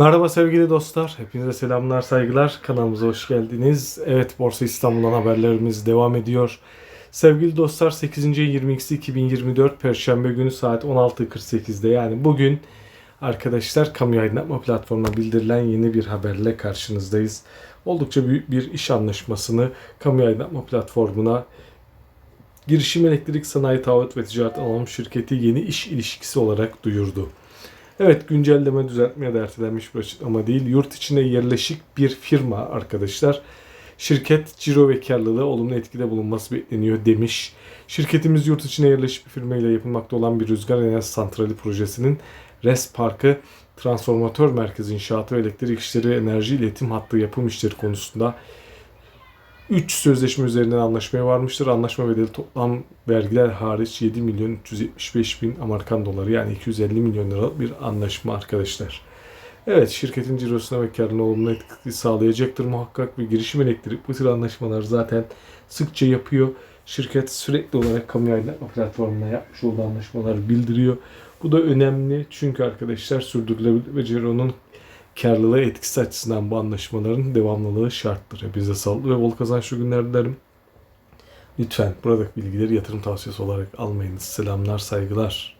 Merhaba sevgili dostlar. Hepinize selamlar, saygılar. Kanalımıza hoş geldiniz. Evet, Borsa İstanbul'dan haberlerimiz devam ediyor. Sevgili dostlar 8. ayın 22'si 2024 Perşembe günü saat 16.48'de yani bugün arkadaşlar kamu aydınlatma platformuna bildirilen yeni bir haberle karşınızdayız. Oldukça büyük bir iş anlaşmasını kamu aydınlatma platformuna Girişim Elektrik Sanayi Taahhüt ve Ticaret Anonim Şirketi yeni iş ilişkisi olarak duyurdu. Evet güncelleme düzeltme ya da ertelenmiş bir açıklama değil. Yurt içine yerleşik bir firma arkadaşlar. Şirket ciro ve karlılığı olumlu etkide bulunması bekleniyor demiş. Şirketimiz yurt içine yerleşik bir firma ile yapılmakta olan bir rüzgar enerji santrali projesinin RES Parkı transformatör merkezi inşaatı ve elektrik işleri enerji iletim hattı yapım işleri konusunda 3 sözleşme üzerinden anlaşmaya varmıştır. Anlaşma bedeli toplam vergiler hariç 7 milyon 375 bin Amerikan doları yani 250 milyon liralık bir anlaşma arkadaşlar. Evet şirketin cirosuna ve karına olumlu etki sağlayacaktır muhakkak ve girişim elektrik bu tür anlaşmalar zaten sıkça yapıyor. Şirket sürekli olarak kamu aydınlatma platformuna yapmış olduğu anlaşmaları bildiriyor. Bu da önemli çünkü arkadaşlar sürdürülebilir ve cironun karlılığı etkisi açısından bu anlaşmaların devamlılığı şarttır. Hepinize sağlıklı ve bol kazançlı günler dilerim. Lütfen buradaki bilgileri yatırım tavsiyesi olarak almayınız. Selamlar, saygılar.